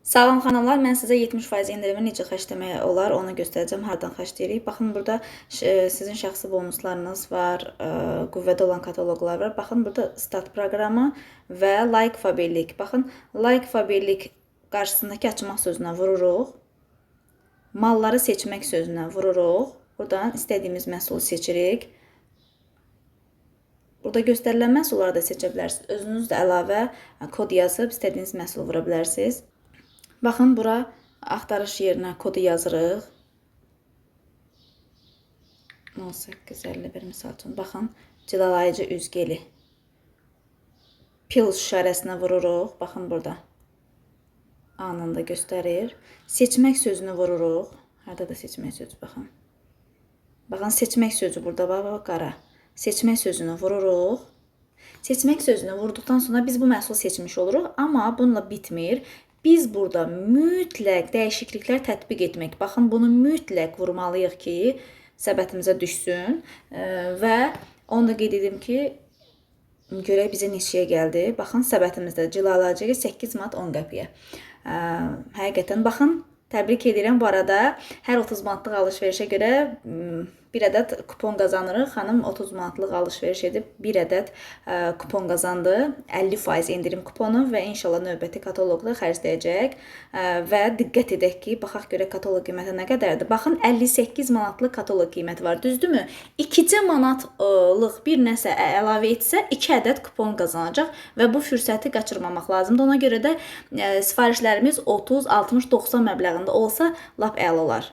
Salam xanımlar, mən sizə 70% indirimi necə xərcləmək olar, onu göstərəcəm. Hardan xərcləyirik? Baxın, burada ş- sizin şəxsi bonuslarınız var, ə, qüvvədə olan kataloqlar var. Baxın, burada start proqramı və like fabirlik. Baxın, like fabirlik qarşısındakı açmaq sözünə vururuq. Malları seçmək sözünə vururuq. Buradan istədiyimiz məhsulu seçirik. Burada göstərilən məhsulları da seçə bilərsiniz. Özünüz də əlavə kod yazıb istədiyiniz məhsulu vura bilərsiniz. Baxın bura axtarış yerinə kodu yazırıq. 1851 misal üçün. Baxın cilalayıcı üzgeli. Pil işarəsinə vururuq. Baxın burada. Anında göstərir. Seçmək sözünü vururuq. Harda da seçmək sözü baxın. Baxın seçmək sözü burada bax, bax qara. Seçmək sözünü vururuq. Seçmək sözünü vurduqdan sonra biz bu məhsulu seçmiş oluruq, amma bununla bitmir. Biz burada mütləq dəyişikliklər tətbiq etmək. Baxın, bunu mütləq vurmalıyıq ki, səbətimizə düşsün və onu da qeyd edim ki, görək bizə neçəyə gəldi. Baxın, səbətimizdə cilalayıcı 8 manat 10 qəpiyə. Həqiqətən baxın, təbrik edirəm bu arada. Hər 30 manatlıq alış-verişə görə bir ədəd kupon qazanırıq. Xanım 30 manatlıq alış-veriş edib bir ədəd ə, kupon qazandı. 50% endirim kuponu və inşallah növbəti kataloqda xərcləyəcək. Ə, Və diqqət edək ki, baxaq görək kataloq qiyməti nə qədərdir. Baxın 58 manatlıq kataloq qiyməti var, düzdürmü? 2 manatlıq bir nəsə əlavə etsə 2 ədəd kupon qazanacaq və bu fürsəti qaçırmamaq lazımdır. Ona görə də ə, sifarişlərimiz 30, 60, 90 məbləğində olsa lap əla olar.